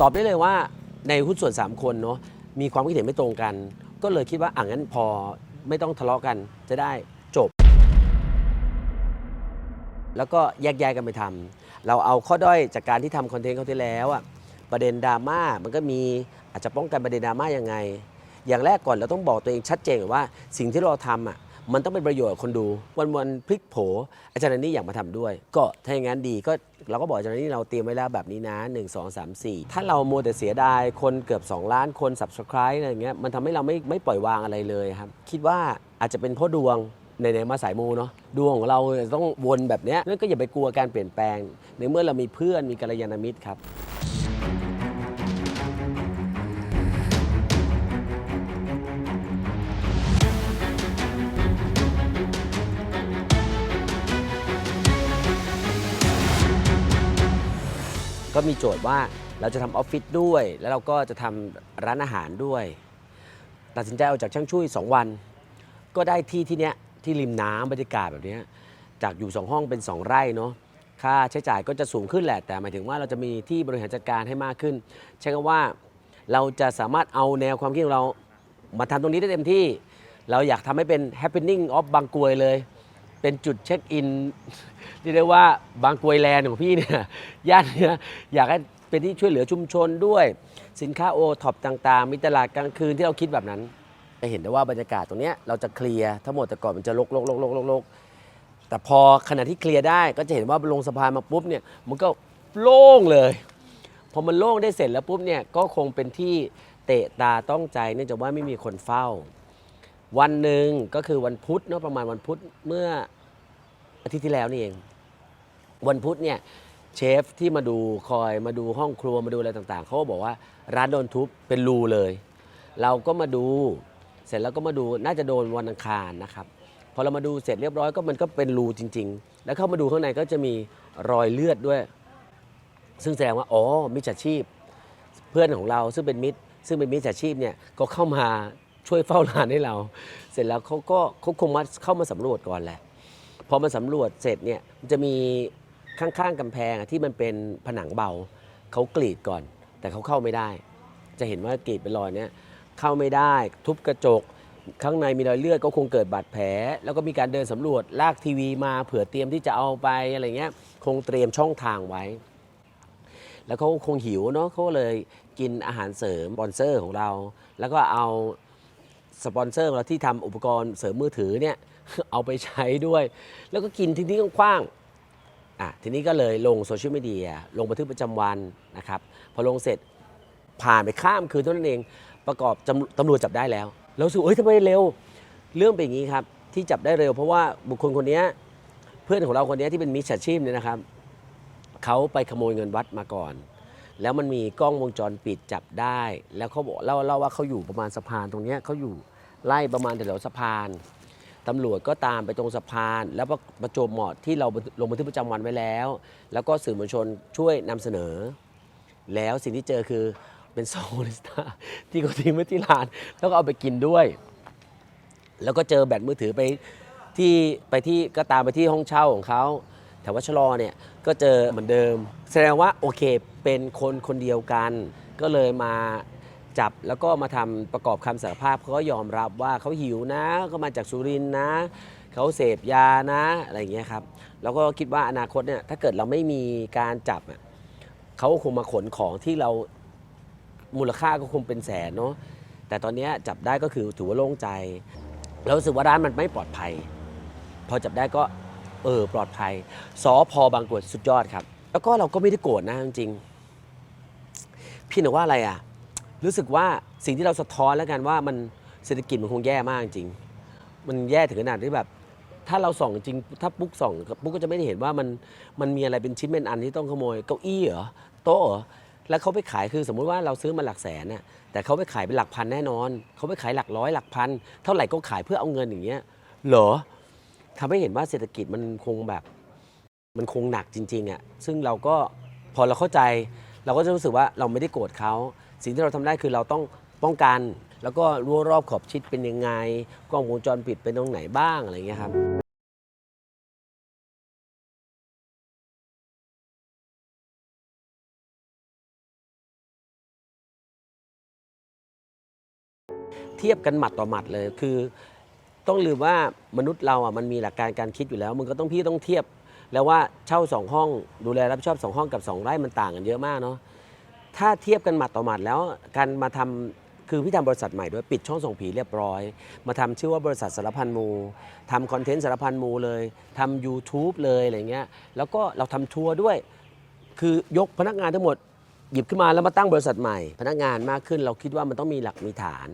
ตอบได้เลยว่าในหุ้นส่วน 3 คนเนาะมีความคิดเห็นไม่ตรงกัน ก็เลยคิดว่าอ่างั้นพอไม่ต้องทะเลาะกันจะได้จบ แล้วก็แยกย้ายกันไปทำเราเอาข้อด้อยจากการที่ทำคอนเทนต์เขาที่แล้วอะประเด็นดราม่ามันก็มีอาจจะป้องกันประเด็นดราม่ายังไง อย่างแรกก่อนเราต้องบอกตัวเองชัดเจนก่อนว่าสิ่งที่เราทำอะ มันต้องเป็นประโยชน์กับคนดูวันวันๆพลิกโผ อาจารย์นันนี่อยากมาทำด้วย ก็ถ้าอย่างนั้นดีก็เราก็บอกอาจารย์นันนี่เราเตรียมไว้แล้วแบบนี้นะ 1 2 3 4 ถ้าเราโมวแต่เสียดายคนเกือบ 2 ล้านคน subscribe อะไรอย่างเงี้ยมันทำให้เราไม่ไม่ปล่อยวางอะไรเลยครับ คิดว่าอาจจะเป็นเพราะดวงในในๆมาสายมูเนาะดวงของเราต้องวนแบบเนี้ยนั่นก็อย่าไปกลัวการเปลี่ยนแปลง ในเมื่อเรามีเพื่อนมีกัลยาณมิตรครับ ก็มีโจทย์ว่าเราจะทำออฟฟิศด้วย แล้วเราก็จะทำร้านอาหารด้วย ตัดสินใจเอาจากช่างช่วย 2 วัน ก็ได้ที่ที่เนี้ยที่ริมน้ำบรรยากาศแบบเนี้ยจากอยู่ 2 ห้องเป็น 2 ไร่เนาะค่าใช้จ่ายก็จะสูงขึ้นแหละ แต่หมายถึงว่าเราจะมีที่บริหารจัดการให้มากขึ้น ใช้คำว่าเราจะสามารถเอาแนวความคิดของเรามาทำตรงนี้ได้เต็มที่ เราอยากทำให้เป็น happening of บางกรวยเลย เป็นจุดเช็คอินที่เรียกว่าบางกวยแลนด์ของพี่เนี่ยย่านเนี้ยอยากให้เป็นที่ช่วยเหลือชุมชนด้วย สินค้าโอท็อปต่างๆ มีตลาดกลางคืนที่เราคิดแบบนั้น จะเห็นได้ว่าบรรยากาศตรงเนี้ยเราจะเคลียร์ทั้งหมดแต่ก่อนมันจะลกลกลกลกลกลกแต่พอขณะที่เคลียร์ได้ก็จะเห็นว่าลงสะพานมาปุ๊บเนี่ยมันก็โล่งเลยพอมันโล่งได้เสร็จแล้วปุ๊บเนี่ยก็คงเป็นที่เตะตาต้องใจเนื่องจากว่าไม่มีคนเฝ้า วันหนึ่งก็คือวันพุธเนาะประมาณวันพุธเมื่ออาทิตย์ที่แล้วนี่เอง วันพุธเนี่ยเชฟที่มาดูคอยมาดูห้องครัวมาดูอะไรต่างๆเขาก็บอกว่าร้านโดนทุบเป็นรูเลย เราก็มาดูเสร็จแล้วก็มาดูน่าจะโดนวันอังคารนะครับพอเรามาดูเสร็จเรียบร้อยก็มันก็เป็นรูจริง ๆ แล้วเข้ามาดูข้างในก็จะมีรอยเลือดด้วย ซึ่งแสดงว่าอ๋อมิจฉาชีพ เพื่อนของเราซึ่งเป็นมิตรซึ่งเป็นมิจฉาชีพเนี่ยก็เข้ามา ช่วยเฝ้าร้านให้เรา เสร็จแล้วเขาก็เขาคงมาเข้ามาสำรวจก่อนแหละพอมาสำรวจเสร็จเนี่ยมันจะมีข้างๆกำแพงอะที่มันเป็นผนังเบาเขากรีดก่อน แต่เขาเข้าไม่ได้ จะเห็นว่ากรีดเป็นรอยเนี่ยเข้าไม่ได้ ทุบกระจก ข้างในมีรอยเลือดก็คงเกิดบาดแผล แล้วก็มีการเดินสำรวจลากทีวีมาเผื่อเตรียมที่จะเอาไปอะไรเงี้ยคงเตรียมช่องทางไว้ แล้วเขาคงหิวเนาะเขาก็เลยกินอาหารเสริมสปอนเซอร์ของเรา แล้วก็เอา สปอนเซอร์ของเราที่ทำอุปกรณ์เสริมมือถือเนี่ยเอาไปใช้ด้วย แล้วก็กินทิ้งทิ้งคว้างๆอะทีนี้ก็เลยลงโซเชียลมีเดียลงบันทึกประจำวันนะครับพอลงเสร็จผ่านไปข้ามคืนเท่านั้นเองประกอบตำรวจจับได้แล้ว แล้วรู้เอ้ยทำไมเร็ว เรื่องเป็นอย่างนี้ครับ ที่จับได้เร็วเพราะว่าบุคคลคนนี้เพื่อนของเราคนนี้ที่เป็นมิจฉาชีพเนี่ยนะครับเขาไปขโมยเงินวัดมาก่อน แล้วมันมีกล้องวงจรปิดจับได้ แล้วเขาบอกเล่าเล่าว่าเขาอยู่ประมาณสะพานตรงเนี้ยเขาอยู่ ไล่ประมาณแถวสะพานตำรวจก็ตามไปตรงสะพาน แล้วประประจวบเหมาะที่เราลงบันทึกประจำวันไว้แล้ว แล้วก็สื่อมวลชนช่วยนำเสนอ แล้วสิ่งที่เจอคือเป็นโอลิสตาที่เขาทิ้งไว้ที่ร้าน แล้วก็เอาไปกินด้วย แล้วก็เจอแบตมือถือไปที่ไปที่ก็ตามไปที่ห้องเช่าของเขาแถววัชรอเนี่ยก็เจอเหมือนเดิม แสดงว่าโอเคเป็นคนคนเดียวกัน ก็เลยมา จับแล้วก็มาทำประกอบคำสารภาพเขาก็ยอมรับว่าเขาหิวนะก็มาจากสุรินนะเขาเสพยานะอะไรอย่างเงี้ยครับแล้วก็คิดว่าอนาคตเนี่ยถ้าเกิดเราไม่มีการจับเขาคงมาขนของที่เรามูลค่าก็คงเป็นแสนเนาะแต่ตอนนี้จับได้ก็คือถือว่าโล่งใจเรารู้สึกว่าร้านมันไม่ปลอดภัย พอจับได้ก็เออปลอดภัยสอพอบางกรวดสุดยอดครับ แล้วก็เราก็ไม่ได้โกรธนะจริงๆพี่หนูว่าอะไรอะ รู้สึกว่าสิ่งที่เราสะท้อนแล้วกันว่ามันเศรษฐกิจมันคงแย่มากจริง มันแย่ถึงขนาดที่แบบ ถ้าเราส่องจริง ถ้าปุ๊กส่องปุ๊กก็จะไม่ได้เห็นว่ามันมันมีอะไรเป็นชิ้นเป็นอันที่ต้องขโมย เก้าอี้เหรอโต๊ะเหรอแล้วเขาไปขายคือสมมุติว่าเราซื้อมาหลักแสนน่ะแต่เขาไปขายเป็นหลักพันแน่นอน เขาไปขายหลักร้อยหลักพัน เท่าไหร่ก็ขายเพื่อเอาเงินอย่างเงี้ยเหรอทำให้เห็นว่าเศรษฐกิจมันคงแบบ มันคงหนักจริงๆอะซึ่งเราก็พอเราเข้าใจ เราก็จะรู้สึกว่าเราไม่ได้โกรธเขา สิ่งที่เราทำได้คือเราต้องป้องกัน แล้วก็รั้วรอบขอบชิดเป็นยังไง กล้องวงจรปิดเป็นตรงไหนบ้างอะไรเงี้ยครับเทียบกันหมัดต่อหมัดเลยคือ ต้องลืมว่ามนุษย์เราอะมันมีหลักการการคิดอยู่แล้วมึงก็ต้องพี่ต้องเทียบ แล้วว่าเช่าสองห้องดูแลรับผิดชอบสองห้องกับสองไร่มันต่างกันเยอะมากเนาะ ถ้าเทียบกันหมัดต่อหมัดแล้วการมาทำคือพี่ทำบริษัทใหม่ด้วยปิดช่องส่งผีเรียบร้อย มาทำชื่อว่าบริษัทสารพันมูทำคอนเทนต์สารพันมูเลยทำ YouTube เลยอะไรเงี้ยแล้วก็เราทำทัวร์ด้วย คือยกพนักงานทั้งหมดหยิบขึ้นมาแล้วมาตั้งบริษัทใหม่ พนักงานมากขึ้นเราคิดว่ามันต้องมีหลักมีฐาน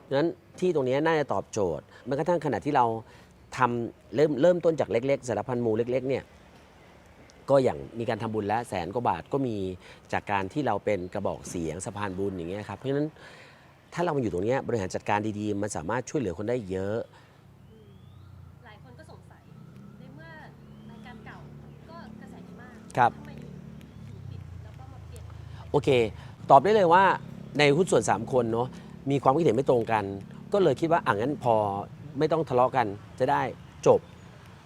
เพราะฉะนั้นที่ตรงนี้น่าจะตอบโจทย์แม้กระทั่งขณะที่เราทำเริ่มเริ่มต้นจากเล็ก ๆ สารพันมูเล็กๆเนี่ย ก็อย่างมีการทำบุญแล้วแสนกว่าบาทก็มีจากการที่เราเป็นกระบอกเสียงสะพานบุญอย่างเงี้ยครับเพราะฉะนั้นถ้าเรามาอยู่ตรงเนี้ยบริหารจัดการดีๆ มันสามารถช่วยเหลือคนได้เยอะหลายคนก็สงสัยในเมื่อรายการเก่าก็กระแสดีมากครับทำไมถึงปิดแล้วก็มาเปลี่ยนโอเค ตอบได้เลยว่าในหุ้นส่วน 3 คนเนาะมีความคิดเห็นไม่ตรงกัน ก็เลยคิดว่าอ่างั้นพอไม่ต้องทะเลาะกันจะได้จบ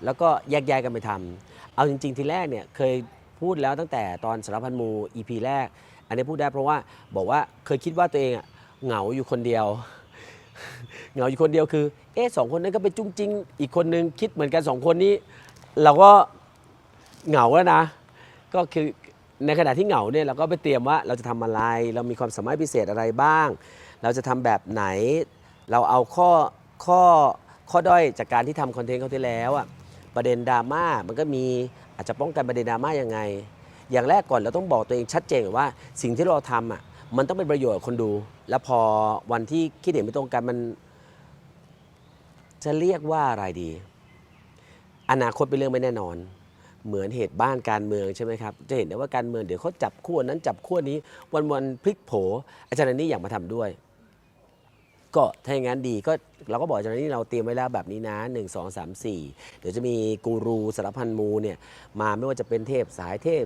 แล้วก็แยกย้ายกันไปทำ เอาจริง ๆ ทีแรกเนี่ยเคยพูดแล้วตั้งแต่ตอนสารพันมู EP แรก อันนี้พูดได้เพราะว่าบอกว่าเคยคิดว่าตัวเองอะเหงาอยู่คนเดียว เหงาอยู่คนเดียวคือ เอ๊ะสองคนนั้นก็ไปจุ้งจิ้งอีกคนนึงคิดเหมือนกันสองคนนี้ เราก็เหงาแล้วนะ ก็คือในขณะที่เหงาเนี่ยเราก็ไปเตรียมว่าเราจะทำอะไร เรามีความสามารถพิเศษอะไรบ้าง เราจะทำแบบไหน เราเอาข้อข้อข้อด้อยจากการที่ทำคอนเทนต์เขาที่แล้วอะ ประเด็นดราม่ามันก็มีอาจจะป้องกันประเด็นดราม่ายังไง อย่างแรกก่อนเราต้องบอกตัวเองชัดเจนว่าสิ่งที่เราทำอะมันต้องเป็นประโยชน์กับคนดู แล้วพอวันที่คิดเห็นไม่ตรงกันมัน จะเรียกว่าอะไรดี อนาคตเป็นเรื่องไม่แน่นอน เหมือนเหตุบ้านการเมืองใช่ไหมครับ จะเห็นได้ว่าการเมืองเดี๋ยวเขาจับขั้วนั้นจับขั้วนี้วันวันๆพลิกโผ อาจารย์นันนี่อยากมาทำด้วย ก็ถ้าอย่างนั้นดีก็เราก็บอกอาจารย์นี่เราเตรียมไว้แล้วแบบนี้นะ 1 2 3 4 เดี๋ยวจะมีกูรูสารพันมูเนี่ยมาไม่ว่าจะเป็นเทพสายเทพ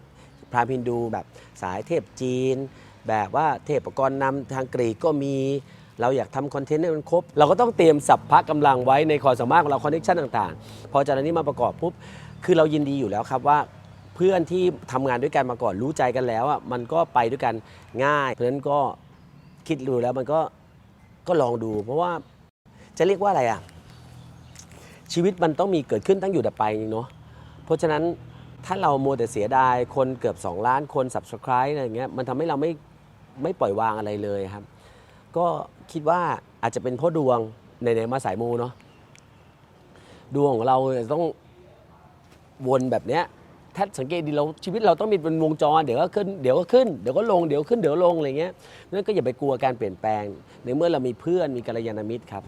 พราหมณ์ฮินดูแบบสายเทพจีน แบบว่าเทพกรนำทางกรีกก็มีเราอยากทำคอนเทนต์ให้มันครบ เราก็ต้องเตรียมสัพพะกำลังไว้ในความสามารถของเราคอนเนคชั่นต่างๆ พออาจารย์นี่มาประกอบปุ๊บคือเรายินดีอยู่แล้วครับว่าเพื่อนที่ทำงานด้วยกันมาก่อนรู้ใจกันแล้วอะมันก็ไปด้วยกันง่าย เพราะฉะนั้นก็คิดดูแล้วมันก็ ก็ลองดู เพราะว่าจะเรียกว่าอะไรอะชีวิตมันต้องมีเกิดขึ้นตั้งอยู่ดับไปจริงเนาะเพราะฉะนั้นถ้าเราโมแต่เสียดายคนเกือบ 2 ล้านคน subscribe อะไรอย่างเงี้ยมันทำให้เราไม่ไม่ปล่อยวางอะไรเลยครับ ก็คิดว่าอาจจะเป็นเพราะดวงในในมาสายมูเนาะดวงของเราจะต้องวนแบบเนี้ย ถ้าสังเกตดีเราชีวิตเราต้องมีเป็นวงจร เดี๋ยวก็ขึ้นเดี๋ยวก็ขึ้นเดี๋ยวก็ลงเดี๋ยวขึ้นเดี๋ยวลงอะไรเงี้ยนั่นก็อย่าไปกลัวการเปลี่ยนแปลง ในเมื่อเรามีเพื่อนมีกัลยาณมิตรครับ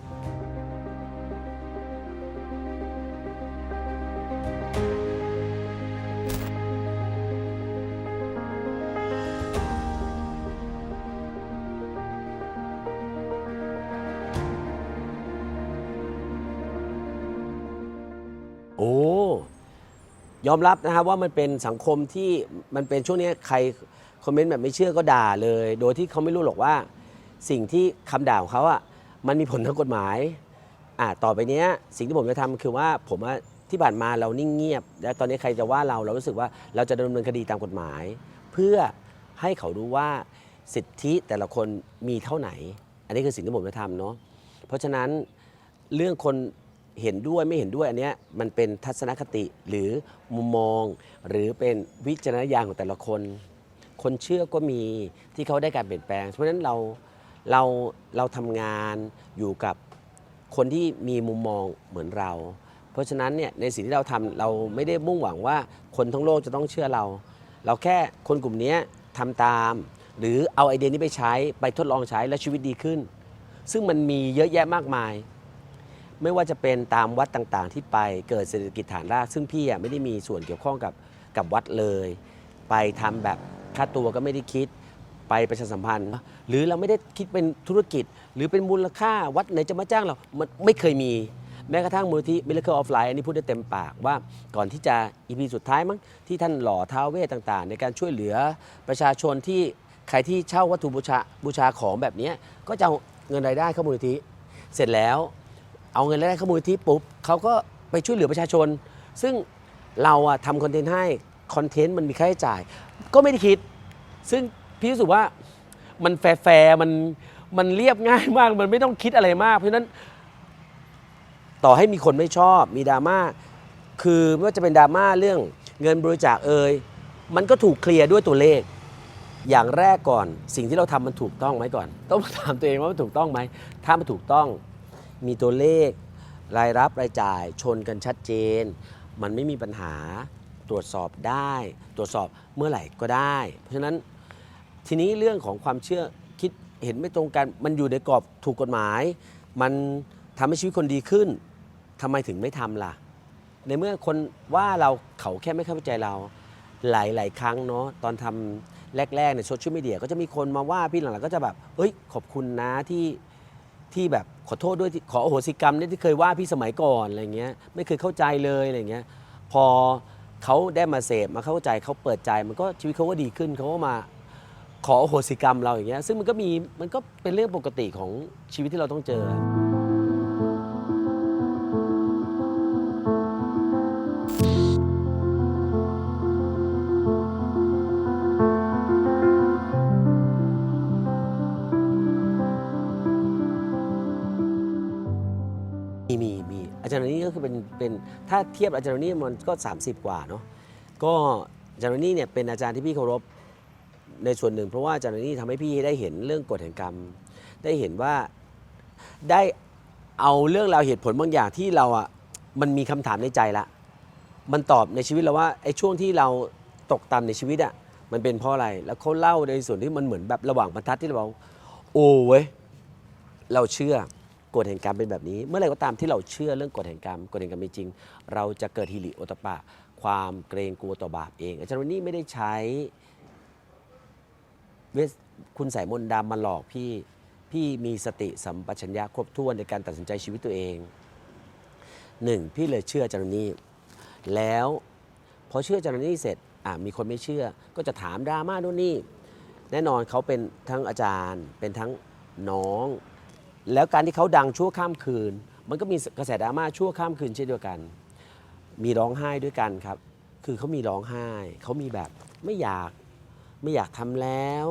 ยอมรับนะครับว่ามันเป็นสังคมที่มันเป็นช่วงนี้ใครคอมเมนต์แบบไม่เชื่อก็ด่าเลย โดยที่เขาไม่รู้หรอกว่าสิ่งที่คำด่าของเขาอะมันมีผลทางกฎหมายอ่าต่อไปเนี้ยสิ่งที่ผมจะทำคือว่าผมว่าที่ผ่านมาเรานิ่งเงียบ และตอนนี้ใครจะว่าเราเรารู้สึกว่าเราจะดำเนินคดีตามกฎหมาย เพื่อให้เขารู้ว่าสิทธิแต่ละคนมีเท่าไหน อันนี้คือสิ่งที่ผมจะทำเนาะเพราะฉะนั้นเรื่องคน เห็นด้วยไม่เห็นด้วยอันเนี้ยมันเป็นทัศนคติหรือมุมมอง หรือเป็นวิจารณญาณของแต่ละคน คนเชื่อก็มีที่เขาได้การเปลี่ยนแปลง เพราะฉะนั้นเราเราเราทำงานอยู่กับคนที่มีมุมมองเหมือนเรา เพราะฉะนั้นเนี่ยในสิ่งที่เราทำเราไม่ได้มุ่งหวังว่าคนทั้งโลกจะต้องเชื่อเรา เราแค่คนกลุ่มเนี้ยทำตาม หรือเอาไอเดียนี้ไปใช้ไปทดลองใช้แล้วชีวิตดีขึ้น ซึ่งมันมีเยอะแยะมากมาย ไม่ว่าจะเป็นตามวัดต่างๆ ที่ไปเกิดเศรษฐกิจฐานราก ซึ่งพี่อะไม่ได้มีส่วนเกี่ยวข้องกับกับวัดเลย ไปทำแบบค่าตัวก็ไม่ได้คิด ไปประชาสัมพันธ์ หรือเราไม่ได้คิดเป็นธุรกิจ หรือเป็นมูลค่าวัดไหนจะมาจ้างเรา มันไม่เคยมี แม้กระทั่งมูลที่ Miracle of Life อันนี้พูดได้เต็มปากว่าก่อนที่จะอีพีสุดท้ายมั้งที่ท่านหล่อท้าวเวทต่างๆ ในการช่วยเหลือประชาชนที่ใครที่เช่าวัตถุบูชาบูชาของแบบเนี้ยก็จะเอาเงินรายได้เข้ามูลนิธิ เสร็จแล้ว เอาเงินรายได้เข้ามูลนิธิปุ๊บเขาก็ไปช่วยเหลือประชาชน ซึ่งเราอะทำคอนเทนต์ให้คอนเทนต์มันมีค่าใช้จ่าย ก็ไม่ได้คิด ซึ่งพี่รู้สึกว่ามันแฟร์มันมันเรียบง่ายมาก มันไม่ต้องคิดอะไรมาก เพราะฉะนั้น ต่อให้มีคนไม่ชอบมีดราม่าคือไม่ว่าจะเป็นดราม่าเรื่องเงินบริจาคเอ่ยมันก็ถูกเคลียร์ด้วยตัวเลข อย่างแรกก่อน สิ่งที่เราทำมันถูกต้องไหมก่อน ต้องถามตัวเองว่ามันถูกต้องไหมถ้ามันถูกต้อง มีตัวเลขรายรับรายจ่ายชนกันชัดเจน มันไม่มีปัญหาตรวจสอบได้ ตรวจสอบเมื่อไหร่ก็ได้ เพราะฉะนั้นทีนี้เรื่องของความเชื่อคิดเห็นไม่ตรงกัน มันอยู่ในกรอบถูกกฎหมาย มันทำให้ชีวิตคนดีขึ้นทำไมถึงไม่ทำล่ะ ในเมื่อคนว่าเราเขาแค่ไม่เข้าใจเราหลาย ๆ ครั้งเนาะตอนทำแรก ๆ ในโซเชียลมีเดียก็จะมีคนมาว่าพี่หลังๆก็จะแบบเอ้ยขอบคุณนะที่ที่แบบ ขอโทษด้วยที่ขออโหสิกรรมเนี่ยที่เคยว่าพี่สมัยก่อนอะไรเงี้ยไม่เคยเข้าใจเลยอะไรเงี้ยพอเขาได้มาเสพมาเข้าใจเขาเปิดใจมันก็ชีวิตเขาก็ดีขึ้นเขาก็มาขออโหสิกรรมเราอย่างเงี้ยซึ่งมันก็มีมันก็เป็นเรื่องปกติของชีวิตที่เราต้องเจอ เป็นถ้าเทียบอาจารย์นี่มันก็ 30 กว่าเนาะก็อาจารย์นี่เนี่ยเป็นอาจารย์ที่พี่เคารพในส่วนหนึ่ง เพราะว่าอาจารย์นี่ทำให้พี่ได้เห็นเรื่องกฎแห่งกรรม ได้เห็นว่าได้เอาเรื่องราวเหตุผลบางอย่างที่เราอะมันมีคำถามในใจละ มันตอบในชีวิตเราว่าไอ้ช่วงที่เราตกต่ำในชีวิตอะมันเป็นเพราะอะไร แล้วเขาเล่าในส่วนที่มันเหมือนแบบระหว่างบรรทัดที่เราโอ้เว้ยเราเชื่อ กฎแห่งกรรมเป็นแบบนี้ เมื่อไรก็ตามที่เราเชื่อเรื่องกฎแห่งกรรมกฎแห่งกรรมเป็นจริง เราจะเกิดฮิริโอตปปะ ความเกรงกลัวต่อบาปเอง อาจารย์วันนี้ไม่ได้ใช้เวสคุณใส่มนต์ดำมาหลอกพี่ พี่มีสติสัมปชัญญะครบถ้วนในการตัดสินใจชีวิตตัวเองหนึ่งพี่เลยเชื่ออาจารย์นี้แล้วพอเชื่ออาจารย์นี้เสร็จอะมีคนไม่เชื่อ ก็จะถามดราม่าโน่นนี่แน่นอนเขาเป็นทั้งอาจารย์เป็นทั้งน้อง แล้วการที่เขาดังชั่วข้ามคืน มันก็มีกระแสดราม่าชั่วข้ามคืนเช่นเดียวกัน มีร้องไห้ด้วยกันครับ คือเขามีร้องไห้ เขามีแบบไม่อยากไม่อยากทำแล้ว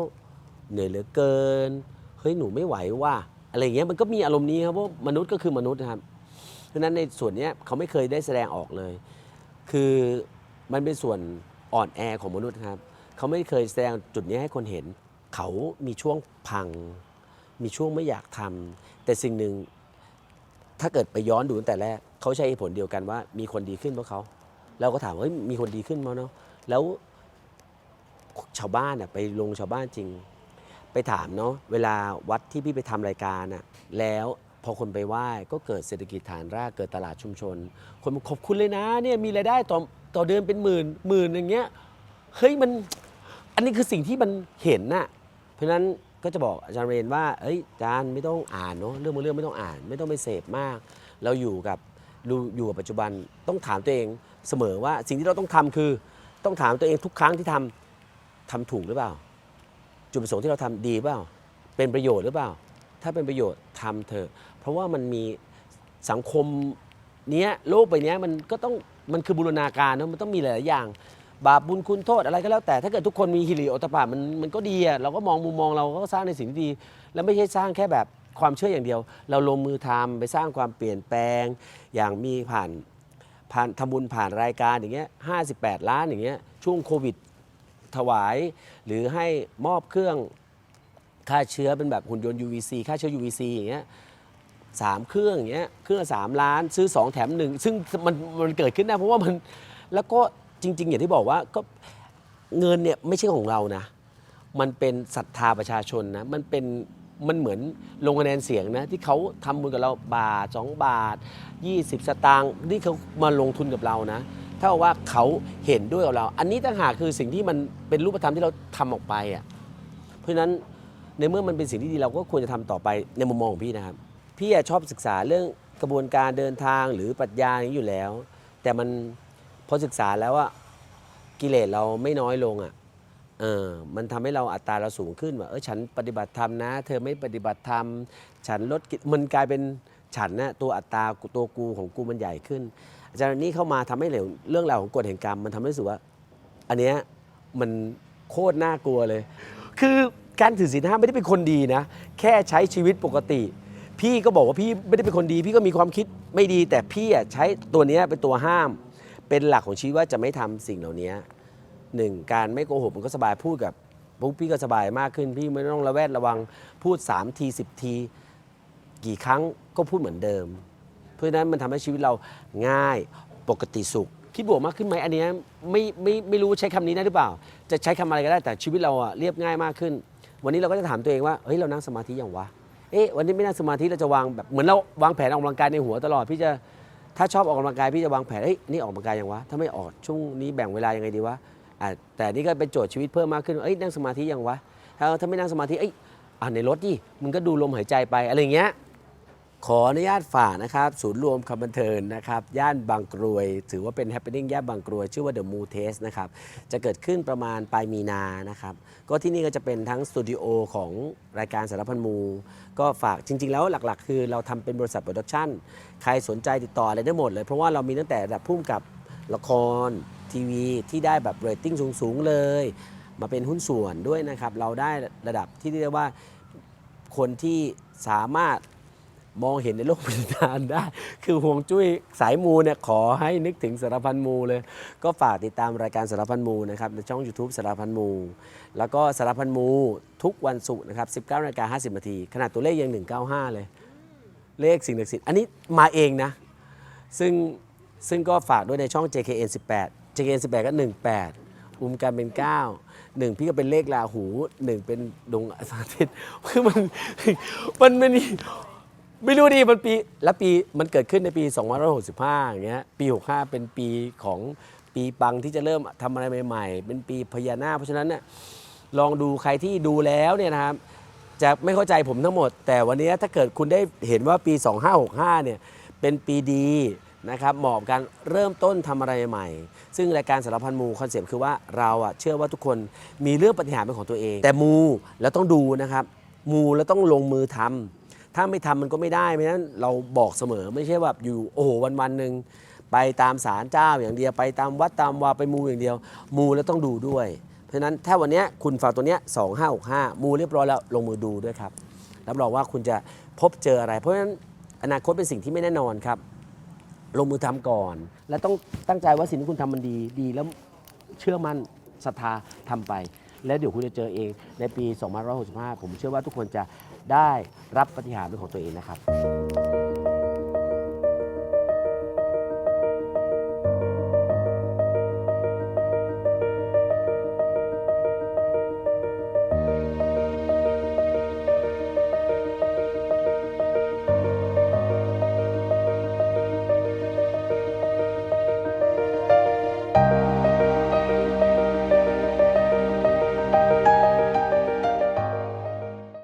เหนื่อยเหลือเกิน เฮ้ยหนูไม่ไหวว่ะอะไรเงี้ยมันก็มีอารมณ์นี้ครับเพราะมนุษย์ก็คือมนุษย์นะครับเพราะนั้นในส่วนนี้เขาไม่เคยได้แสดงออกเลย คือมันเป็นส่วนอ่อนแอของมนุษย์ครับ เขาไม่เคยแสดงจุดนี้ให้คนเห็น เขามีช่วงพัง มีช่วงไม่อยากทำแต่สิ่งหนึ่งถ้าเกิดไปย้อนดูตั้งแต่แรกเขาใช้ผลเดียวกันว่า มีคนดีขึ้นเพราะเขาเราก็ถามว่ามีคนดีขึ้นมั้เนาะแล้วชาวบ้านน่ะไปลงชาวบ้านจริง ไปถามเนาะเวลาวัดที่พี่ไปทำรายการน่ะแล้วพอคนไปไหว้ก็เกิดเศรษฐกิจฐานรากเกิดตลาดชุมชน คนขอบคุณเลยนะเนี่ยมีรายได้ต่อต่อเดือนเป็นหมื่นหมื่นอย่างเงี้ยเฮ้ยมันอันนี้คือสิ่งที่มันเห็นน่ะเพราะฉะนั้น ก็จะบอกอาจารย์เรนว่าเอ้ยอาจารย์ไม่ต้องอ่านเนาะเรื่องบางเรื่องไม่ต้องอ่าน ไม่ต้องไปเสพมาก เราอยู่กับรู้อยู่กับปัจจุบันต้องถามตัวเองเสมอว่าสิ่งที่เราต้องทำคือ ต้องถามตัวเองทุกครั้งที่ทำทำถูกหรือเปล่า จุดประสงค์ที่เราทำดีเปล่า เป็นประโยชน์หรือเปล่า ถ้าเป็นประโยชน์ทำเถอะ เพราะว่ามันมีสังคมเนี้ยโลกใบเนี้ยมันก็ต้องมันคือบูรณาการเนอะมันต้องมีหลายอย่าง บาปบุญคุณโทษอะไรก็แล้วแต่ถ้าเกิดทุกคนมีฮิริโอตปปะมันมันก็ดีอะเราก็มองมุมมองเราก็สร้างในสิ่งที่ดี แล้วไม่ใช่สร้างแค่แบบความเชื่ออย่างเดียว เราลงมือทำไปสร้างความเปลี่ยนแปลง อย่างมีผ่านผ่านทำบุญผ่านรายการอย่างเงี้ย58ล้านอย่างเงี้ยช่วงโควิดถวาย หรือให้มอบเครื่องฆ่าเชื้อเป็นแบบหุ่นยนต์ UVC ฆ่าเชื้อ UVC อย่างเงี้ยสามเครื่องอย่างเงี้ยเครื่องละสามล้านซื้อ 2 แถมหนึ่งซึ่งมันมันเกิดขึ้นได้เพราะว่ามันแล้วก็ จริง ๆ อย่างที่บอกว่าก็เงินเนี่ยไม่ใช่ของเรานะ มันเป็นศรัทธาประชาชนนะ มันเป็นมันเหมือนลงคะแนนเสียงนะ ที่เขาทำบุญกับเราบาทสองบาท 20 สตางค์ที่เขามาลงทุนกับเรานะถ้าว่าเขาเห็นด้วยกับเรา อันนี้ต่างหากคือสิ่งที่มันเป็นรูปธรรมที่เราทำออกไปอะเพราะฉะนั้นในเมื่อมันเป็นสิ่งที่ดีเราก็ควรจะทำต่อไปในมุมมองของพี่นะครับ พี่อะชอบศึกษาเรื่องกระบวนการเดินทางหรือปรัชญาอย่างนี้อยู่แล้ว แต่มัน พอศึกษาแล้วว่ากิเลสเราไม่น้อยลงอะเออมันทำให้เราอัตราเราสูงขึ้นว่าเออฉันปฏิบัติธรรมนะ เธอไม่ปฏิบัติธรรม ฉันลดมันกลายเป็นฉันนะตัวอัตราตัวกูของกูมันใหญ่ขึ้น อาจารย์นี่เข้ามาทำให้เรื่องราวของกฎแห่งกรรม มันทำให้รู้สึกว่า อันเนี้ยมันโคตรน่ากลัวเลย คือการถือศีลห้าไม่ได้เป็นคนดีนะ แค่ใช้ชีวิตปกติ พี่ก็บอกว่าพี่ไม่ได้เป็นคนดี พี่ก็มีความคิดไม่ดี แต่พี่อะใช้ตัวเนี้ยเป็นตัวห้าม เป็นหลักของชีวิตว่าจะไม่ทำสิ่งเหล่านี้หนึ่งการไม่โกหกมันก็สบายพูดกับปุ๊บพี่ก็สบายมากขึ้น พี่ไม่ต้องระแวดระวังพูด3ที10 ที กี่ครั้งก็พูดเหมือนเดิม เพราะฉะนั้นมันทำให้ชีวิตเราง่ายปกติสุข คิดบวกมากขึ้นไหมอันนี้ไม่ไม่ไม่รู้ใช้คำนี้ได้หรือเปล่า จะใช้คำอะไรก็ได้แต่ชีวิตเราอะเรียบง่ายมากขึ้น วันนี้เราก็จะถามตัวเองว่าเฮ้ยเรานั่งสมาธิอย่างวะเอ๊ะวันนี้ไม่นั่งสมาธิเราจะวางแบบเหมือนเราวางแผนออกกำลังกายในหัวตลอดพี่จะ ถ้าชอบออกกำลังกายพี่จะวางแผนเอ้ยนี่ออกกำลังกายอย่างวะถ้าไม่ออกช่วงนี้แบ่งเวลายังไงดีวะอะแต่นี่ก็เป็นโจทย์ชีวิตเพิ่มมากขึ้นเอ้ยนั่งสมาธิอย่างวะถ้าถ้าไม่นั่งสมาธิเอ้ยอะในรถดิมึงก็ดูลมหายใจไปอะไรอย่างเงี้ย ขออนุญาตฝากนะครับ ศูนย์รวมคำบันเทิงนะครับ ย่านบางกรวย ถือว่าเป็น happening ย่านบางกรวย ชื่อว่า The Moon Taste นะครับ จะเกิดขึ้นประมาณปลายมีนานะครับ ก็ที่นี่ก็จะเป็นทั้งสตูดิโอของรายการสารพันมู ก็ฝากจริง ๆ แล้วหลัก ๆ คือเราทำเป็นบริษัทโปรดักชั่น ใครสนใจติดต่ออะไรได้หมดเลย เพราะว่าเรามีตั้งแต่ระดับพุ่มกับละครทีวีที่ได้แบบเรตติ้งสูง ๆ เลย มาเป็นหุ้นส่วนด้วยนะครับ เราได้ระดับที่เรียกว่าคนที่สามารถ มองเห็นในโลกปัจจุบันได้ คือห่วงจุ้ยสายมูเนี่ยขอให้นึกถึงสารพันมูเลย ก็ฝากติดตามรายการสารพันมูนะครับในช่อง YouTube สารพันมู แล้วก็สารพันมูทุกวันศุกร์นะครับ 19นาฬิกา50นาทีขนาดตัวเลขยัง 195 เลย เลขสิ่งศักดิ์สิทธิ์อันนี้มาเองนะ ซึ่งซึ่งก็ฝากด้วยในช่อง JKN 18 JKN 18 ก็ 18 อุ้มกันเป็น 9 1 พี่ก็เป็นเลขราหู 1 เป็นดวงอาทิตย์คือมันมันมัน ไม่รู้ดิมันปีแล้วปีมันเกิดขึ้นในปี 2565อย่างเงี้ยปี 65 เป็นปีของปีปังที่จะเริ่มทำอะไรใหม่ๆ เป็นปีพญานาคเพราะฉะนั้นเนี่ยลองดูใครที่ดูแล้วเนี่ยนะครับ จะไม่เข้าใจผมทั้งหมด แต่วันนี้ถ้าเกิดคุณได้เห็นว่าปี 2565เนี่ยเป็นปีดีนะครับเหมาะกับการเริ่มต้นทำอะไรใหม่ ซึ่งรายการสารพันมูคอนเซปต์คือว่าเราอะเชื่อว่าทุกคนมีเรื่องปฏิหารย์เป็นของตัวเอง แต่มูแล้วต้องดูนะครับ มูแล้วต้องลงมือทำ ถ้าไม่ทำมันก็ไม่ได้ไม่นั้นเราบอกเสมอไม่ใช่ว่าอยู่โอ้โหวันวันหนึ่งไปตามศาลเจ้าอย่างเดียวไปตามวัดตามวาไปมูอย่างเดียว มูแล้วต้องดูด้วย เพราะฉะนั้นถ้าวันนี้คุณฝากตัวเนี้ย2565มูเรียบร้อยแล้วลงมือดูด้วยครับรับรองว่าคุณจะพบเจออะไร เพราะฉะนั้นอนาคตเป็นสิ่งที่ไม่แน่นอนครับ ลงมือทำก่อน และต้องตั้งใจว่าสิ่งที่คุณทำมันดีดีแล้วเชื่อมั่นศรัทธาทำไป แล้วเดี๋ยวคุณจะเจอเองในปี 2565 ผมเชื่อว่าทุกคนจะ ได้รับปฏิหาร์เป็นของตัวเองนะครับ